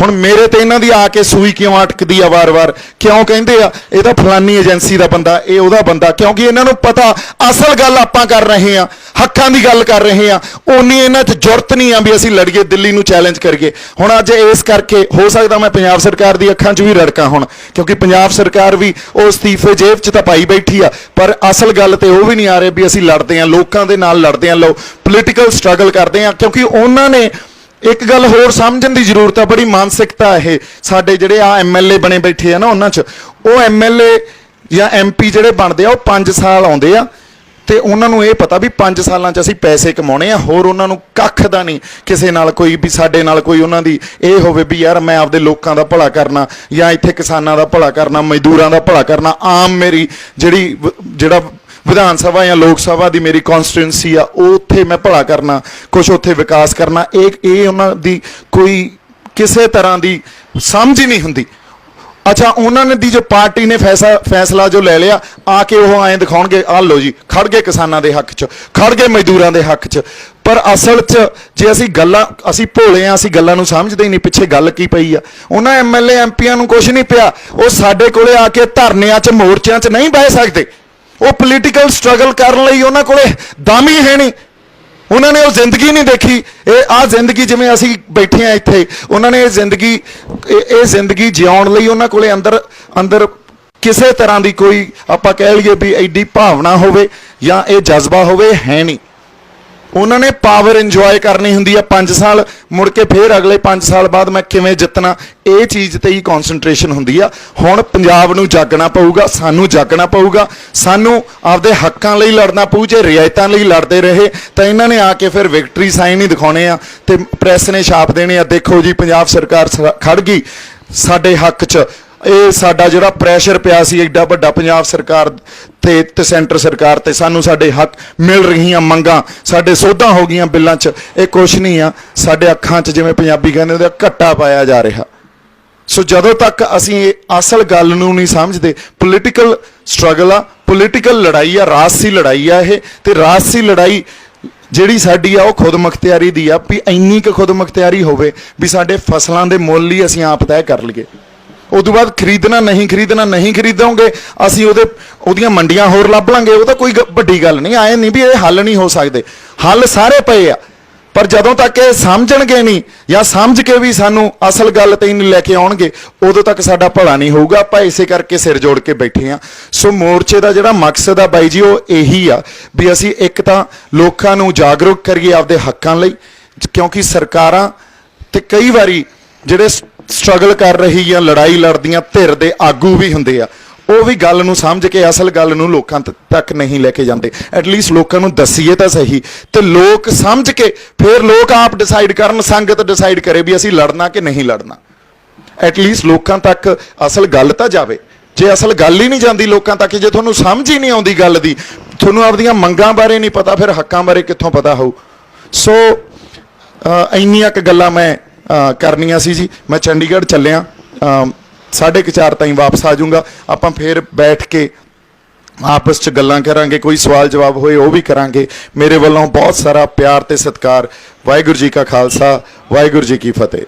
ਹੁਣ ਮੇਰੇ ਤੇ ਇਹਨਾਂ ਦੀ ਆ ਕੇ ਸੂਈ ਕਿਉਂ ਅਟਕਦੀ ਆ ਵਾਰ-ਵਾਰ? ਕਿਉਂ ਕਹਿੰਦੇ ਆ, ਇਹ ਤਾਂ ਫਲਾਨੀ ਏਜੰਸੀ ਦਾ ਬੰਦਾ, ਇਹ ਉਹਦਾ ਬੰਦਾ, ਕਿਉਂਕਿ ਇਹਨਾਂ ਨੂੰ ਪਤਾ ਅਸਲ ਗੱਲ ਆਪਾਂ ਕਰ ਰਹੇ ਆ ਹੱਕਾਂ ਦੀ ਗੱਲ ਕਰ ਰਹੇ ਆ ਉਨੀ ਇਹਨਾਂ 'ਚ ਜ਼ਰੂਰਤ ਨਹੀਂ ਆ ਵੀ ਅਸੀਂ ਲੜੀਏ, ਦਿੱਲੀ ਨੂੰ ਚੈਲੰਜ ਕਰੀਏ। ਹੁਣ ਅੱਜ ਇਸ ਕਰਕੇ ਹੋ ਸਕਦਾ ਮੈਂ ਪੰਜਾਬ ਸਰਕਾਰ ਦੀ ਅੱਖਾਂ 'ਚ ਵੀ ਰੜਕਾਂ ਹੁਣ, ਕਿਉਂਕਿ ਪੰਜਾਬ ਸਰਕਾਰ ਵੀ ਉਹ ਅਸਤੀਫੇ ਜੇਬ 'ਚ ਤਾਂ ਪਾਈ ਬੈਠੀ ਆ, ਪਰ ਅਸਲ ਗੱਲ ਤੇ ਉਹ ਵੀ ਨਹੀਂ ਆ ਰਹੇ ਵੀ ਅਸੀਂ ਲੜਦੇ ਆ ਲੋਕਾਂ ਦੇ ਨਾਲ ਲੜਦੇ ਆ ਲੋ ਪੋਲੀਟੀਕਲ ਸਟਰਗਲ ਕਰਦੇ ਆ ਕਿਉਂਕਿ ਉਹਨਾਂ ਨੇ ਇੱਕ ਗੱਲ ਹੋਰ ਸਮਝਣ ਦੀ ਜ਼ਰੂਰਤ ਆ, ਬੜੀ ਮਾਨਸਿਕਤਾ ਇਹ। ਸਾਡੇ ਜਿਹੜੇ ਆ ਐਮਐਲਏ ਬਣੇ ਬੈਠੇ ਆ ਨਾ ਉਹਨਾਂ 'ਚ, ਉਹ ਐਮਐਲਏ ਜਾਂ ਐਮਪੀ ਜਿਹੜੇ ਬਣਦੇ ਆ, ਉਹ 5 ਸਾਲ ਆਉਂਦੇ ਆ। ਤੇ ਉਹਨਾਂ ਨੂੰ ਇਹ ਪਤਾ ਵੀ 5 ਸਾਲਾਂ 'ਚ ਅਸੀਂ ਪੈਸੇ ਕਮਾਉਣੇ ਆ, ਹੋਰ ਉਹਨਾਂ ਨੂੰ ਕੱਖ ਦਾ ਨਹੀਂ ਕਿਸੇ ਨਾਲ ਕੋਈ ਵੀ, ਸਾਡੇ ਨਾਲ ਕੋਈ ਉਹਨਾਂ ਦੀ ਇਹ ਹੋਵੇ ਵੀ ਯਾਰ ਮੈਂ ਆਪਦੇ ਲੋਕਾਂ ਦਾ ਭਲਾ ਕਰਨਾ, ਜਾਂ ਇੱਥੇ ਕਿਸਾਨਾਂ ਦਾ ਭਲਾ ਕਰਨਾ, ਮਜ਼ਦੂਰਾਂ ਦਾ ਭਲਾ ਕਰਨਾ, ਆਮ ਮੇਰੀ ਜਿਹੜੀ ਜਿਹੜਾ ਵਿਧਾਨ ਸਭਾ ਜਾਂ ਲੋਕ ਸਭਾ ਦੀ ਮੇਰੀ ਕਨਸਟੀਟੂਐਂਸੀ ਆ ਉਹ ਉੱਥੇ ਮੈਂ ਭਲਾ ਕਰਨਾ ਕੁਝ ਉੱਥੇ ਵਿਕਾਸ ਕਰਨਾ, ਇਹ ਇਹ ਉਹਨਾਂ ਦੀ ਕੋਈ ਕਿਸੇ ਤਰ੍ਹਾਂ ਦੀ ਸਮਝ ਹੀ ਨਹੀਂ ਹੁੰਦੀ। ਅੱਛਾ, ਉਹਨਾਂ ਨੇ ਦੀ ਜੋ ਪਾਰਟੀ ਨੇ ਫੈਸਲਾ ਫੈਸਲਾ ਜੋ ਲੈ ਲਿਆ, ਆ ਕੇ ਉਹ ਐਂ ਦਿਖਾਉਣਗੇ, ਆ ਲਓ ਜੀ, ਖੜ ਗਏ ਕਿਸਾਨਾਂ ਦੇ ਹੱਕ 'ਚ, ਖੜ ਗਏ ਮਜ਼ਦੂਰਾਂ ਦੇ ਹੱਕ 'ਚ। ਪਰ ਅਸਲ 'ਚ ਜੇ ਅਸੀਂ ਗੱਲਾਂ, ਅਸੀਂ ਭੋਲੇ ਆ, ਅਸੀਂ ਗੱਲਾਂ ਨੂੰ ਸਮਝਦੇ ਹੀ ਨਹੀਂ, ਪਿੱਛੇ ਗੱਲ ਕੀ ਪਈ ਆ। ਉਹਨਾਂ ਐਮਐਲਏ ਐਮਪੀਆਂ ਨੂੰ ਕੁਝ ਨਹੀਂ ਪਿਆ। ਉਹ ਸਾਡੇ ਕੋਲੇ ਆ ਕੇ ਧਰਨਿਆਂ 'ਚ, ਮੋਰਚਿਆਂ 'ਚ ਨਹੀਂ ਬਹਿ ਸਕਦੇ। ਉਹ ਪੋਲੀਟੀਕਲ ਸਟਰਗਲ ਕਰਨ ਲਈ ਉਹਨਾਂ ਕੋਲੇ ਦਮ ਹੀ ਹੈ ਨਹੀਂ। ਉਹਨਾਂ ਨੇ ਉਹ ਜ਼ਿੰਦਗੀ ਨਹੀਂ ਦੇਖੀ। ਇਹ ਆ ਜ਼ਿੰਦਗੀ ਜਿਵੇਂ ਅਸੀਂ ਬੈਠੇ ਆ ਇੱਥੇ, ਉਹਨਾਂ ਨੇ ਇਹ ਜ਼ਿੰਦਗੀ, ਇਹ ਇਹ ਜ਼ਿੰਦਗੀ ਜਿਉਣ ਲਈ ਉਹਨਾਂ ਕੋਲੇ ਅੰਦਰ ਅੰਦਰ ਕਿਸੇ ਤਰ੍ਹਾਂ ਦੀ ਕੋਈ ਆਪਾਂ ਕਹਿ ਲਈਏ ਵੀ ਐਡੀ ਭਾਵਨਾ ਹੋਵੇ ਜਾਂ ਇਹ ਜਜ਼ਬਾ ਹੋਵੇ, ਹੈ ਨਹੀਂ। ਉਹਨਾਂ ਨੇ ਪਾਵਰ ਇੰਜੋਏ ਕਰਨੀ ਹੁੰਦੀ ਆ 5 ਸਾਲ, ਮੁੜ ਕੇ ਫੇਰ ਅਗਲੇ 5 ਸਾਲ ਬਾਅਦ ਮੈਂ ਕਿਵੇਂ ਜਿੱਤਣਾ, ਇਹ ਚੀਜ਼ ਤੇ ਹੀ ਕਨਸੈਂਟਰੇਸ਼ਨ ਹੁੰਦੀ ਆ। ਹੁਣ ਪੰਜਾਬ ਨੂੰ ਜਾਗਣਾ ਪਊਗਾ, ਸਾਨੂੰ ਜਾਗਣਾ ਪਊਗਾ, ਸਾਨੂੰ ਆਪਦੇ ਹੱਕਾਂ ਲਈ ਲੜਨਾ ਪਊ, ਜੇ ਰਿਆਇਤਾਂ ਲਈ ਲੜਦੇ ਰਹੇ, ਤਾਂ ਇਹਨਾਂ ਨੇ ਆ ਕੇ ਫਿਰ ਵਿਕਟਰੀ ਸਾਈਨ ਹੀ ਦਿਖਾਉਣੇ ਆ। ਤੇ ਪ੍ਰੈਸ ਨੇ ਛਾਪ ਦੇਣੇ ਆ, ਦੇਖੋ ਜੀ, ਪੰਜਾਬ ਸਰਕਾਰ ਸ- ਖੜ ਗਈ, ਸਾਡੇ ਹੱਕ 'ਚ ਇਹ ਸਾਡਾ ਜਿਹੜਾ ਪ੍ਰੈਸ਼ਰ ਪਿਆ ਸੀ ਐਡਾ ਵੱਡਾ ਪੰਜਾਬ ਸਰਕਾਰ ਤੇ ਤੇ ਸੈਂਟਰ ਸਰਕਾਰ ਤੇ ਸਾਨੂੰ ਸਾਡੇ ਹੱਕ ਮਿਲ ਰਹੀਆਂ ਮੰਗਾਂ, ਸਾਡੇ ਸੋਧਾਂ ਹੋ ਗਈਆਂ ਬਿੱਲਾਂ 'ਚ, ਇਹ ਕੁਛ ਨਹੀਂ ਆ। ਸਾਡੇ ਅੱਖਾਂ 'ਚ ਜਿਵੇਂ ਪੰਜਾਬੀ ਕਹਿੰਦੇ ਉਹਦਾ ਘੱਟਾ ਪਾਇਆ ਜਾ ਰਿਹਾ। ਸੋ ਜਦੋਂ ਤੱਕ ਅਸੀਂ ਇਹ ਅਸਲ ਗੱਲ ਨੂੰ ਨਹੀਂ ਸਮਝਦੇ ਪੋਲੀਟੀਕਲ ਸਟਰਗਲ ਆ ਪੋਲੀਟੀਕਲ ਲੜਾਈ ਆ, ਰਾਜਸੀ ਲੜਾਈ ਆ ਇਹ, ਤੇ ਰਾਜਸੀ ਲੜਾਈ ਜਿਹੜੀ ਸਾਡੀ ਆ, ਉਹ ਖੁਦ ਮੁਖਤਿਆਰੀ ਦੀ ਆ, ਵੀ ਇੰਨੀ ਕੁ ਖੁਦ ਮੁਖਤਿਆਰੀ ਹੋਵੇ ਵੀ ਸਾਡੇ ਫਸਲਾਂ ਦੇ ਮੁੱਲ ਹੀ ਅਸੀਂ ਆਪ ਤੈਅ ਕਰ ਲਈਏ। ਉਦੋਂ ਬਾਅਦ ਖਰੀਦਣਾ ਨਹੀਂ ਖਰੀਦਣਾ ਨਹੀਂ ਖਰੀਦੋਗੇ, ਅਸੀਂ ਉਹਦੇ, ਉਹਦੀਆਂ ਮੰਡੀਆਂ ਹੋਰ ਲੱਭ ਲਾਂਗੇ, ਉਹ ਤਾਂ ਕੋਈ ਗ- ਵੱਡੀ ਗੱਲ ਨਹੀਂ, ਆਏ ਨਹੀਂ ਵੀ ਇਹ ਹੱਲ ਨਹੀਂ ਹੋ ਸਕਦੇ। ਹੱਲ ਸਾਰੇ ਪਏ ਆ, ਪਰ ਜਦੋਂ ਤੱਕ ਇਹ ਸਮਝਣਗੇ ਨਹੀਂ, ਜਾਂ ਸਮਝ ਕੇ ਵੀ ਸਾਨੂੰ ਅਸਲ ਗੱਲ ਤੇ ਹੀ ਨਹੀਂ ਲੈ ਕੇ ਆਉਣਗੇ, ਉਦੋਂ ਤੱਕ ਸਾਡਾ ਭਲਾ ਨਹੀਂ ਹੋਊਗਾ, ਆਪਾਂ ਇਸੇ ਕਰਕੇ ਸਿਰ ਜੋੜ ਕੇ ਬੈਠੇ ਆ। ਸੋ ਮੋਰਚੇ ਦਾ ਜਿਹੜਾ ਮਕਸਦ ਆ ਬਾਈ ਜੀ, ਉਹ ਇਹੀ ਆ ਵੀ ਅਸੀਂ ਇੱਕ ਤਾਂ ਲੋਕਾਂ ਨੂੰ ਜਾਗਰੂਕ ਕਰੀਏ ਆਪਦੇ ਹੱਕਾਂ ਲਈ, ਕਿਉਂਕਿ ਸਰਕਾਰਾਂ ਤੇ ਕਈ ਵਾਰੀ ਜਿਹੜੇ ਸਟਰਗਲ ਕਰ ਰਹੀ ਜਾਂ ਲੜਾਈ ਲੜਦੀਆਂ ਧਿਰ ਦੇ ਆਗੂ ਵੀ ਹੁੰਦੇ ਆ। ਉਹ ਵੀ ਗੱਲ ਨੂੰ ਸਮਝ ਕੇ, ਅਸਲ ਗੱਲ ਨੂੰ ਲੋਕਾਂ ਤੱਕ ਨਹੀਂ ਲੈ ਕੇ ਜਾਂਦੇ। ਐਟਲੀਸਟ ਲੋਕਾਂ ਨੂੰ ਦੱਸੀਏ ਤਾਂ ਸਹੀ। ਤੇ ਲੋਕ ਸਮਝ ਕੇ, ਫਿਰ ਲੋਕ ਆਪ ਡਿਸਾਈਡ ਕਰਨ, ਸੰਗਤ ਡਿਸਾਈਡ ਕਰੇ ਵੀ ਅਸੀਂ ਲੜਨਾ ਕਿ ਨਹੀਂ ਲੜਨਾ। ਐਟਲੀਸਟ ਲੋਕਾਂ ਤੱਕ ਅਸਲ ਗੱਲ ਤਾਂ ਜਾਵੇ। ਜੇ ਅਸਲ ਗੱਲ ਹੀ ਨਹੀਂ ਜਾਂਦੀ ਲੋਕਾਂ ਤੱਕ, ਜੇ ਤੁਹਾਨੂੰ ਸਮਝ ਹੀ ਨਹੀਂ ਆਉਂਦੀ ਗੱਲ ਦੀ, ਤੁਹਾਨੂੰ ਆਪਦੀਆਂ ਮੰਗਾਂ ਬਾਰੇ ਨਹੀਂ ਪਤਾ, ਫਿਰ ਹੱਕਾਂ ਬਾਰੇ ਕਿੱਥੋਂ ਪਤਾ ਹੋਊ? ਸੋ ਇੰਨੀਆਂ ਕੁ ਗੱਲਾਂ ਮੈਂ ਕਰਨੀਆਂ ਸੀ ਜੀ। ਮੈਂ ਚੰਡੀਗੜ੍ਹ ਚੱਲਿਆ। ਅ, ਸਾਢੇ ਕੁ ਚਾਰ ਤਾਈਂ ਵਾਪਸ ਆ ਜਾਊਂਗਾ। ਆਪਾਂ ਫੇਰ ਬੈਠ ਕੇ ਆਪਸ ਚ ਗੱਲਾਂ ਕਰਾਂਗੇ ਕੋਈ ਸਵਾਲ ਜਵਾਬ ਹੋਏ ਉਹ ਵੀ ਕਰਾਂਗੇ। ਮੇਰੇ ਵੱਲੋਂ ਬਹੁਤ ਸਾਰਾ ਪਿਆਰ ਤੇ ਸਤਿਕਾਰ। ਵਾਹਿਗੁਰੂ ਜੀ ਕਾ ਖਾਲਸਾ ਵਾਹਿਗੁਰੂ ਜੀ ਕੀ ਫਤਿਹ।